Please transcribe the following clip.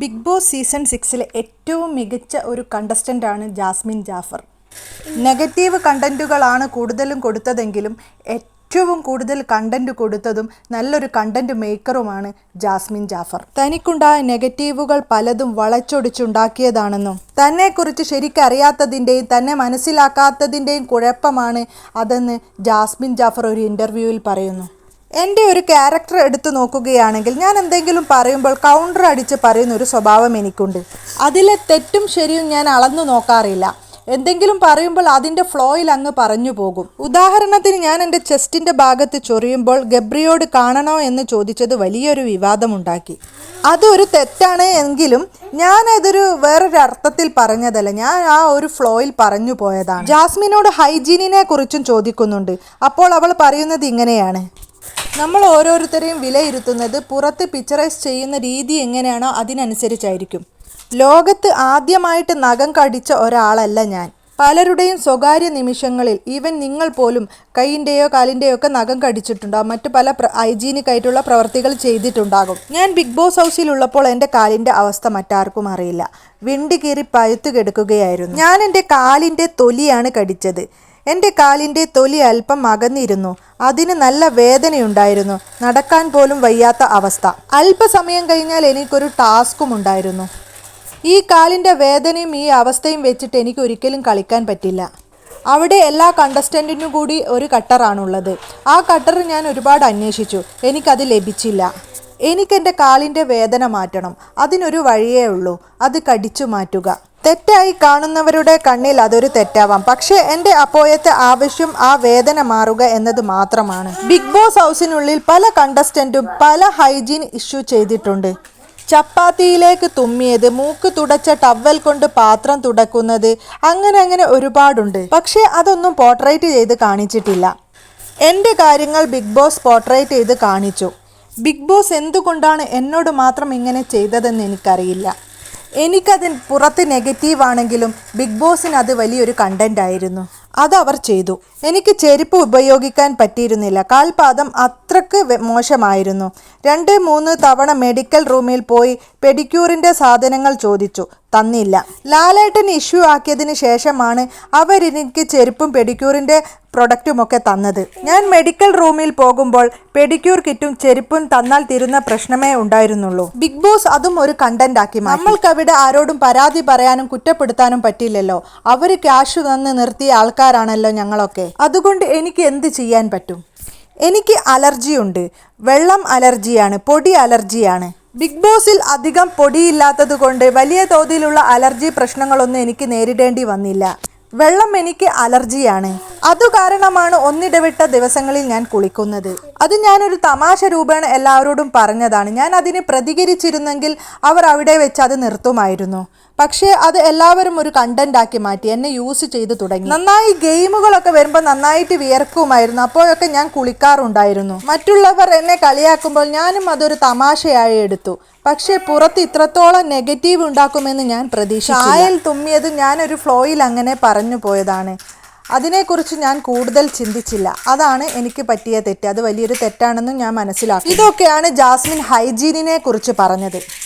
Big boss season സിക്സിലെ ഏറ്റവും മികച്ച ഒരു കണ്ടസ്റ്റന്റ് ആണ് ജാസ്മിൻ ജാഫർ. നെഗറ്റീവ് കണ്ടന്റുകളാണ് കൂടുതലും കൊടുത്തതെങ്കിലും ഏറ്റവും കൂടുതൽ കണ്ടന്റ് കൊടുത്തതും നല്ലൊരു കണ്ടന്റ് മേക്കറുമാണ് ജാസ്മിൻ ജാഫർ. തനിക്കുണ്ടായ നെഗറ്റീവുകൾ പലതും വളച്ചൊടിച്ചുണ്ടാക്കിയതാണെന്നും തന്നെക്കുറിച്ച് ശരിക്കറിയാത്തതിന്റെയും തന്നെ മനസ്സിലാക്കാത്തതിന്റെയും കുഴപ്പമാണ് അതെന്ന് ജാസ്മിൻ ജാഫർ ഒരു ഇന്റർവ്യൂവിൽ പറയുന്നു. എന്റെ ഒരു ക്യാരക്ടർ എടുത്തു നോക്കുകയാണെങ്കിൽ ഞാൻ എന്തെങ്കിലും പറയുമ്പോൾ കൗണ്ടർ അടിച്ച് പറയുന്ന ഒരു സ്വഭാവം എനിക്കുണ്ട്. അതിലെ തെറ്റും ശരിയും ഞാൻ അളന്നു നോക്കാറില്ല. എന്തെങ്കിലും പറയുമ്പോൾ അതിന്റെ ഫ്ലോയിൽ അങ്ങ് പറഞ്ഞു പോകും. ഉദാഹരണത്തിന് ഞാൻ എന്റെ ചെസ്റ്റിന്റെ ഭാഗത്ത് ചൊറിയുമ്പോൾ ഗബ്രിയോട് കാണണോ എന്ന് ചോദിച്ചത് വലിയൊരു വിവാദമുണ്ടാക്കി. അതൊരു തെറ്റാണ് എങ്കിലും ഞാൻ അതൊരു വേറൊരു അർത്ഥത്തിൽ പറഞ്ഞതല്ല. ഞാൻ ആ ഒരു ഫ്ലോയിൽ പറഞ്ഞു പോയതാണ്. ജാസ്മിനോട് ഹൈജീനിനെ കുറിച്ചും ചോദിക്കുന്നുണ്ട്. അപ്പോൾ അവൾ പറയുന്നത് ഇങ്ങനെയാണ്. നമ്മൾ ഓരോരുത്തരെയും വിലയിരുത്തുന്നത് പുറത്ത് പിക്ചറൈസ് ചെയ്യുന്ന രീതി എങ്ങനെയാണോ അതിനനുസരിച്ചായിരിക്കും. ലോകത്ത് ആദ്യമായിട്ട് നഖം കടിച്ച ഒരാളല്ല ഞാൻ. പലരുടെയും സ്വകാര്യ നിമിഷങ്ങളിൽ ഈവൻ നിങ്ങൾ പോലും കൈയിന്റെയോ കാലിന്റെയോ ഒക്കെ നഖം കടിച്ചിട്ടുണ്ടാകും മറ്റു പല ഹൈജീനിക് ആയിട്ടുള്ള പ്രവർത്തികൾ ചെയ്തിട്ടുണ്ടാകും. ഞാൻ ബിഗ് ബോസ് ഹൗസിലുള്ളപ്പോൾ എന്റെ കാലിന്റെ അവസ്ഥ മറ്റാർക്കും അറിയില്ല. വിണ്ടി കീറി പഴുത്തു കെടുക്കുകയായിരുന്നു. ഞാൻ എന്റെ കാലിന്റെ തൊലിയാണ് കടിച്ചത്. എന്റെ കാലിന്റെ തൊലി അല്പം അകന്നിരുന്നു. അതിന് നല്ല വേദനയുണ്ടായിരുന്നു. നടക്കാൻ പോലും വയ്യാത്ത അവസ്ഥ. അല്പസമയം കഴിഞ്ഞാൽ എനിക്കൊരു ടാസ്കും ഉണ്ടായിരുന്നു. ഈ കാലിന്റെ വേദനയും ഈ അവസ്ഥയും വെച്ചിട്ട് എനിക്ക് ഒരിക്കലും കളിക്കാൻ പറ്റില്ല. അവിടെ എല്ലാ കണ്ടസ്റ്റന്റിനും കൂടി ഒരു കട്ടറാണുള്ളത് ആ കട്ടർ ഞാൻ ഒരുപാട് അന്വേഷിച്ചു. എനിക്കത് ലഭിച്ചില്ല. എനിക്കെന്റെ കാലിന്റെ വേദന മാറ്റണം. അതിനൊരു വഴിയേ ഉള്ളൂ. അത് കടിച്ചു മാറ്റുക. തെറ്റായി കാണുന്നവരുടെ കണ്ണിൽ അതൊരു തെറ്റാവാം. പക്ഷേ എന്റെ അപ്പോയത്തെ ആവശ്യം ആ വേദന മാറുക എന്നത് മാത്രമാണ്. ബിഗ് ബോസ് ഹൗസിനുള്ളിൽ പല കണ്ടസ്റ്റന്റും പല ഹൈജീൻ ഇഷ്യൂ ചെയ്തിട്ടുണ്ട്. ചപ്പാത്തിയിലേക്ക് തുമ്മിയത് മൂക്ക് തുടച്ച ടവൽ കൊണ്ട് പാത്രം തുടക്കുന്നത് അങ്ങനെ അങ്ങനെ ഒരുപാടുണ്ട്. പക്ഷേ അതൊന്നും പോർട്രേറ്റ് ചെയ്ത് കാണിച്ചിട്ടില്ല. എന്റെ കാര്യങ്ങൾ ബിഗ് ബോസ് പോർട്രേറ്റ് ചെയ്ത് കാണിച്ചു. ബിഗ് ബോസ് എന്തുകൊണ്ടാണ് എന്നോട് മാത്രം ഇങ്ങനെ ചെയ്തതെന്ന് എനിക്കറിയില്ല. എനിക്കതിൽ പുറത്ത് നെഗറ്റീവ് ആണെങ്കിലും ബിഗ് ബോസിന് അത് വലിയൊരു കണ്ടന്റ് ആയിരുന്നു. അത് അവർ ചെയ്തു. എനിക്ക് ചെരുപ്പ് ഉപയോഗിക്കാൻ പറ്റിയിരുന്നില്ല. കാൽപാദം അത്രയ്ക്ക് മോശമായിരുന്നു. രണ്ട് മൂന്ന് തവണ മെഡിക്കൽ റൂമിൽ പോയി പെഡിക്യൂറിന്റെ സാധനങ്ങൾ ചോദിച്ചു. തന്നില്ല. ലാലേട്ടൻ ഇഷ്യൂ ആക്കിയതിന് ശേഷമാണ് അവരെനിക്ക് ചെരുപ്പും പെഡിക്യൂറിന്റെ പ്രൊഡക്റ്റുമൊക്കെ തന്നത്. ഞാൻ മെഡിക്കൽ റൂമിൽ പോകുമ്പോൾ പെഡിക്യൂർ കിറ്റും ചെരുപ്പും തന്നാൽ തീരുന്ന പ്രശ്നമേ ഉണ്ടായിരുന്നുള്ളൂ. ബിഗ് ബോസ് അതും ഒരു കണ്ടന്റ് ആക്കി. നമ്മൾക്കവിടെ ആരോടും പരാതി പറയാനും കുറ്റപ്പെടുത്താനും പറ്റില്ലല്ലോ. അവർ ക്യാഷ് തന്ന് നിർത്തിയ ആൾക്കാരാണല്ലോ ഞങ്ങളൊക്കെ. അതുകൊണ്ട് എനിക്ക് എന്ത് ചെയ്യാൻ പറ്റും? എനിക്ക് അലർജിയുണ്ട് വെള്ളം അലർജിയാണ് പൊടി അലർജിയാണ്. ബിഗ് ബോസിൽ അധികം പൊടിയില്ലാത്തത് കൊണ്ട് വലിയ തോതിലുള്ള അലർജി പ്രശ്നങ്ങളൊന്നും എനിക്ക് നേരിടേണ്ടി വന്നില്ല. വെള്ളം എനിക്ക് അലർജിയാണ്. അതു കാരണമാണ് ഒന്നിടവിട്ട ദിവസങ്ങളിൽ ഞാൻ കുളിക്കുന്നത്. അത് ഞാനൊരു തമാശ രൂപേണ എല്ലാവരോടും പറഞ്ഞതാണ്. ഞാൻ അതിന് പ്രതികരിച്ചിരുന്നെങ്കിൽ അവർ അവിടെ വെച്ച് അത് നിർത്തുമായിരുന്നു. പക്ഷേ അത് എല്ലാവരും ഒരു കണ്ടന്റാക്കി മാറ്റി എന്നെ യൂസ് ചെയ്ത് തുടങ്ങി. നന്നായി ഗെയിമുകളൊക്കെ വരുമ്പോൾ നന്നായിട്ട് വിയർക്കുമായിരുന്നു. അപ്പോഴൊക്കെ ഞാൻ കുളിക്കാറുണ്ടായിരുന്നു. മറ്റുള്ളവർ എന്നെ കളിയാക്കുമ്പോൾ ഞാനും അതൊരു തമാശയായി എടുത്തു. പക്ഷേ പുറത്ത് ഇത്രത്തോളം നെഗറ്റീവ് ഉണ്ടാക്കുമെന്ന് ഞാൻ പ്രതീക്ഷിച്ചു ചായൽ തുമ്മിയത് ഞാനൊരു ഫ്ലോയിൽ അങ്ങനെ പറഞ്ഞു പോയതാണ്. അതിനെക്കുറിച്ച് ഞാൻ കൂടുതൽ ചിന്തിച്ചില്ല. അതാണ് എനിക്ക് പറ്റിയ തെറ്റ്. അത് വലിയൊരു തെറ്റാണെന്നും ഞാൻ മനസ്സിലാക്കി. ഇതൊക്കെയാണ് ജാസ്മിൻ ഹൈജീനിനെ കുറിച്ച് പറഞ്ഞത്.